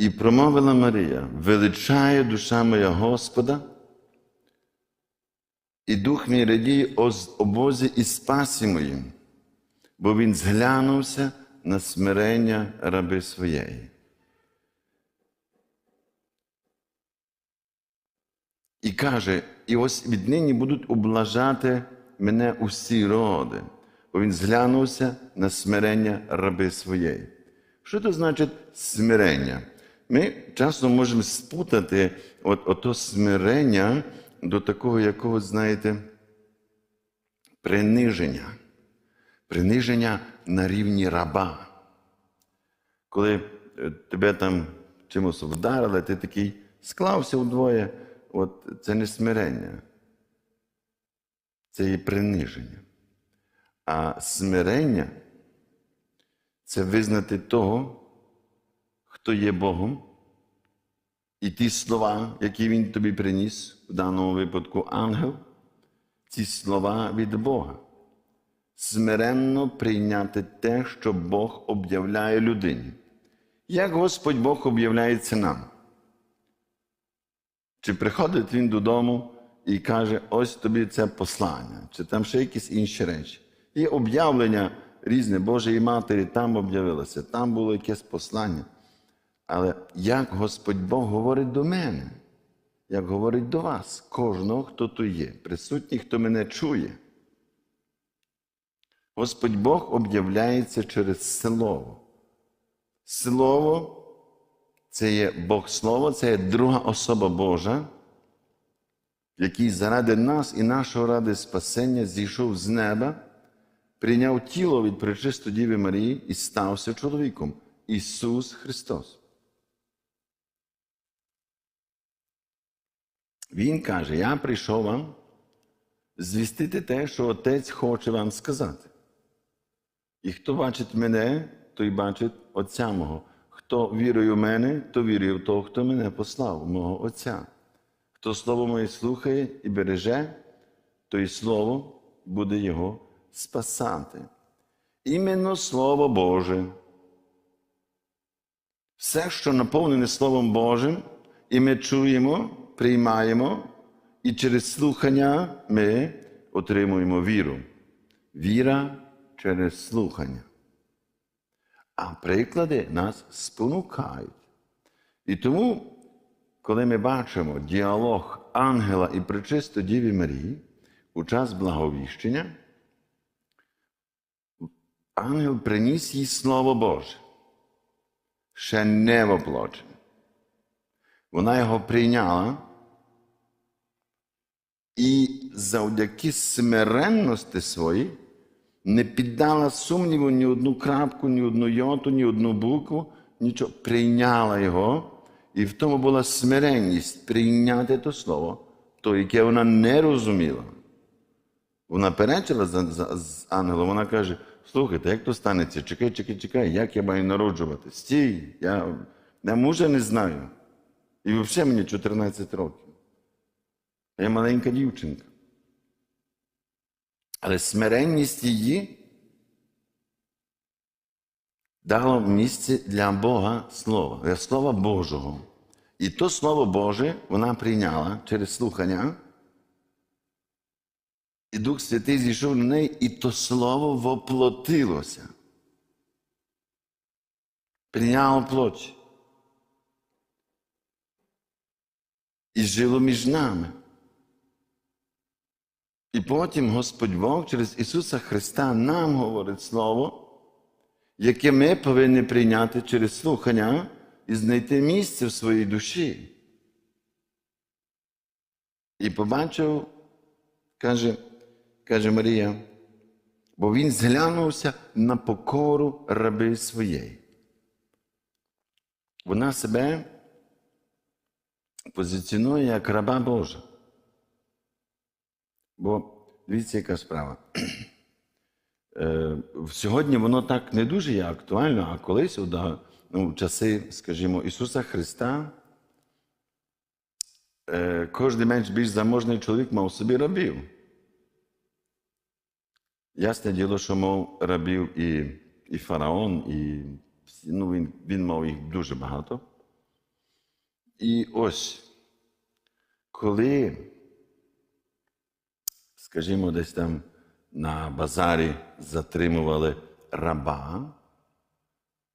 І промовила Марія: величає душа моя Господа, і дух мій радіє обозі і спасі моїм, бо він зглянувся на смирення раби своєї. І каже: і ось віднині будуть облажати мене усі роди, бо він зглянувся на смирення раби своєї. Що це значить смирення? Ми часто можемо спутати от, ото смирення до такого якогось, знаєте, приниження. Приниження на рівні раба. Коли е, тебе там чимось вдарили, ти такий склався вдвоє, от це не смирення, це є приниження. А смирення це визнати того, хто є Богом, і ті слова, які Він тобі приніс, в даному випадку ангел, ці слова від Бога. Смиренно прийняти те, що Бог об'являє людині. Як Господь Бог об'являється нам? Чи приходить Він додому і каже, ось тобі це послання, чи там ще якісь інші речі. І об'явлення різне Божої Матері там об'явилося, там було якесь послання. Але як Господь Бог говорить до мене, як говорить до вас, кожного, хто тут є, присутній, хто мене чує. Господь Бог об'являється через Слово. Слово це є Бог Слово, це є друга особа Божа, який заради нас і нашого ради спасення зійшов з неба, прийняв тіло від пречистої Діви Марії і стався чоловіком Ісус Христос. Він каже: Я прийшов вам звістити те, що Отець хоче вам сказати. І хто бачить мене, той бачить Отця мого. Хто вірує в мене, то вірує в того, хто мене послав, мого Отця. Хто слово моє слухає і береже, то і слово буде його спасати. Іменно Слово Боже. Все, що наповнене Словом Божим, і ми чуємо, приймаємо, і через слухання ми отримуємо віру. Віра через слухання. А приклади нас спонукають. І тому, коли ми бачимо діалог ангела і пречисто Діві Марії у час благовіщення, ангел приніс їй Слово Боже, ще не воплочене. Вона його прийняла і завдяки смиренності своїй не піддала сумніву ні одну крапку, ні одну йоту, ні одну букву, нічого прийняла його, і в тому була смиренність прийняти то слово, то, яке вона не розуміла. Вона перечила з, ангелом, вона каже: слухайте, як то станеться? Чекай, чекай, чекай, як я маю народжувати? Стій, я, я мужа не знаю. І взагалі мені 14 років. Я маленька дівчинка. Але смиренність її дало місце для Бога Слова, для Слова Божого. І то Слово Боже вона прийняла через слухання. І Дух Святий зійшов на неї, і то слово воплотилося. Прийняло плоть. І жило між нами. І потім Господь Бог через Ісуса Христа нам говорить Слово, яке ми повинні прийняти через слухання і знайти місце в своїй душі. І побачив, каже, каже Марія, бо він зглянувся на покору раби своєї. Вона себе позиціонує як раба Божа. Бо дивіться, яка справа. Е, Сьогодні воно так не дуже є актуально, а колись ну, часи, скажімо, Ісуса Христа, е, кожен менш більш заможний чоловік мав собі рабів. Ясне діло, що мав рабів і, і фараон, і ну, він, він мав їх дуже багато. І ось, коли, скажімо, десь там на базарі затримували раба,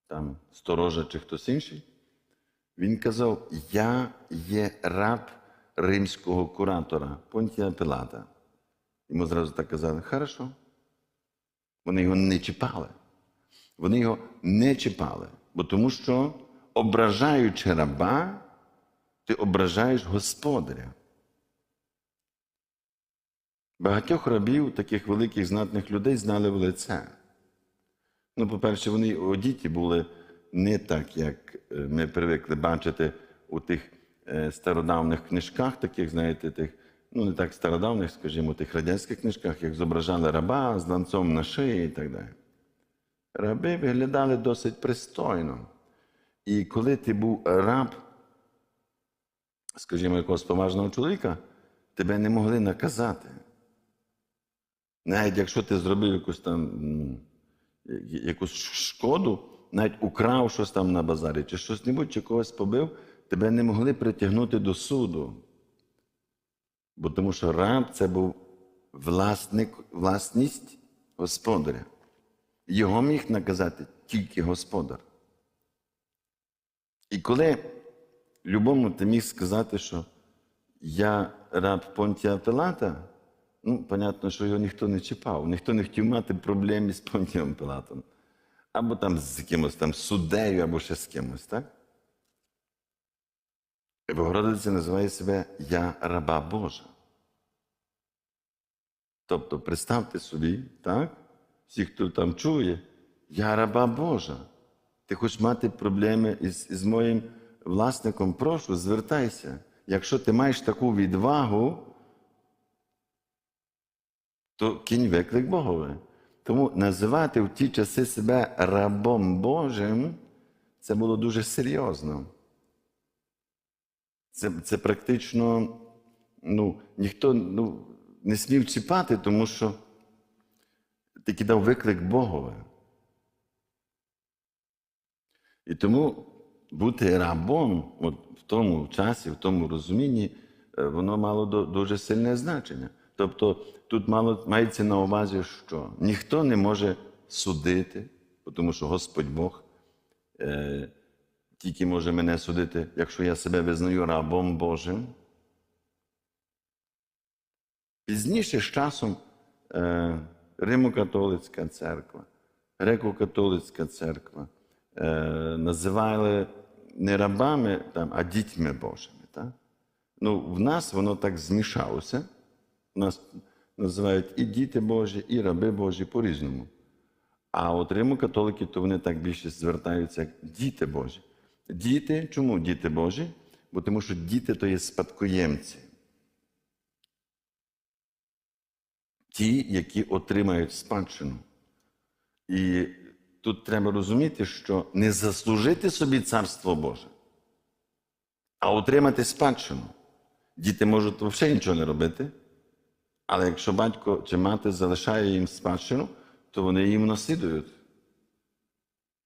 там сторожа чи хтось інший, він казав: Я є раб римського куратора Понтія Пилата. Йому зразу так казали, хорошо. Вони його не чіпали. Вони його не чіпали. Бо тому що, ображаючи раба, ти ображаєш господаря. Багатьох рабів, таких великих знатних людей, знали в лице. Ну, по-перше, вони одіті були не так, як е, ми привикли бачити у тих е, стародавних книжках, таких, знаєте, тих, ну не так стародавних, скажімо, тих радянських книжках, як зображали раба з ланцом на шиї і так далі. Раби виглядали досить пристойно. І коли ти був раб, скажімо, якогось поважного чоловіка, тебе не могли наказати. Навіть якщо ти зробив якусь там якусь шкоду, навіть украв щось там на базарі, чи щось небудь, чи когось побив, тебе не могли притягнути до суду. Бо тому що раб це був власник, власність господаря. Його міг наказати тільки господар. І коли любому ти міг сказати, що я раб Понтія Пилата, ну, понятно, що його ніхто не чіпав, ніхто не хотів мати проблем із Понтієм Пилатом. Або там з якимось там суддею, або ще з кимось, так? Богородиця називає себе Я раба Божа. Тобто, представте собі, так? Всі, хто там чує, я раба Божа. Ти хочеш мати проблеми із, із моїм власником, прошу, звертайся. Якщо ти маєш таку відвагу, то кінь виклик Богове. Тому називати в ті часи себе рабом Божим, це було дуже серйозно. Це, це практично ну, ніхто ну, не смів чіпати, тому що ти кидав виклик Богове. І тому бути рабом от в тому часі, в тому розумінні, е, воно мало дуже сильне значення. Тобто тут мало, мається на увазі, що ніхто не може судити, тому що Господь Бог е, тільки може мене судити, якщо я себе визнаю рабом Божим. Пізніше з часом е, Римо-католицька церква, греко-католицька церква е, називали не рабами, там, а дітьми Божими. Так? Ну, в нас воно так змішалося. Нас називають і діти Божі, і раби Божі по-різному. А от римо-католики, то вони так більше звертаються як діти Божі. Діти, чому діти Божі? Бо тому що діти то є спадкоємці. Ті, які отримають спадщину. І тут треба розуміти, що не заслужити собі царство Боже, а отримати спадщину. Діти можуть взагалі нічого не робити, але якщо батько чи мати залишає їм спадщину, то вони їм наслідують.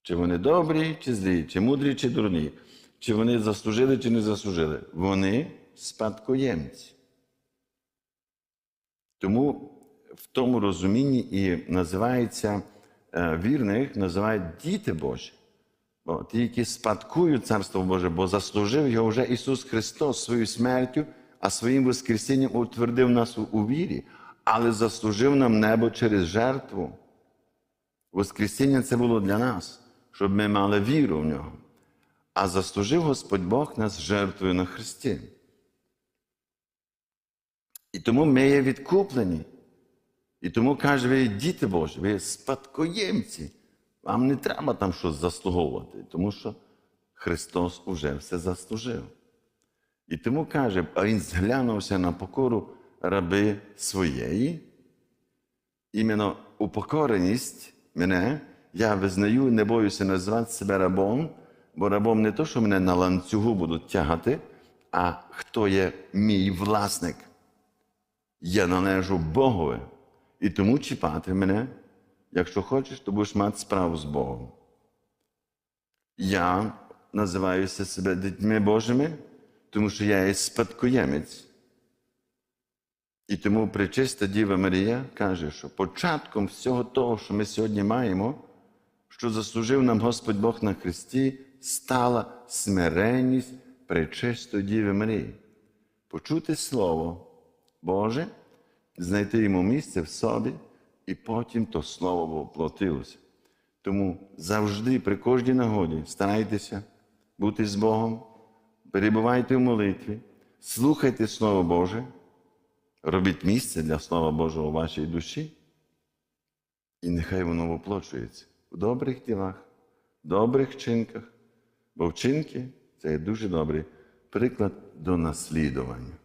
Чи вони добрі, чи злі, чи мудрі, чи дурні, чи вони заслужили, чи не заслужили. Вони спадкоємці. Тому в тому розумінні і називається е, вірних, називають діти Божі. Бо ті, які спадкують Царство Боже, бо заслужив його вже Ісус Христос своєю смертю, а своїм Воскресінням утвердив нас у, вірі, але заслужив нам небо через жертву. Воскресіння це було для нас, щоб ми мали віру в нього. А заслужив Господь Бог нас жертвою на Христі. І тому ми є відкуплені. І тому каже, ви діти Божі, ви спадкоємці. Вам не треба там щось заслуговувати, тому що Христос уже все заслужив. І тому каже, а Він зглянувся на покору раби своєї, іменно упокореність мене, я визнаю, не боюся назвати себе рабом, бо рабом не то, що мене на ланцюгу будуть тягати, а хто є мій власник. Я належу Богові. І тому чіпати мене, якщо хочеш, то будеш мати справу з Богом. Я називаюся себе дітьми Божими, тому що я є спадкоємець. І тому пречиста Діва Марія каже, що початком всього того, що ми сьогодні маємо, що заслужив нам Господь Бог на Христі, стала смиренність пречистої Діви Марії. Почути Слово Боже, знайти йому місце в собі, і потім то Слово воплотилося. Тому завжди, при кожній нагоді, старайтеся бути з Богом, перебувайте в молитві, слухайте Слово Боже, робіть місце для Слова Божого у вашій душі, і нехай воно воплочується в добрих ділах, добрих вчинках, бо вчинки це є дуже добрий приклад до наслідування.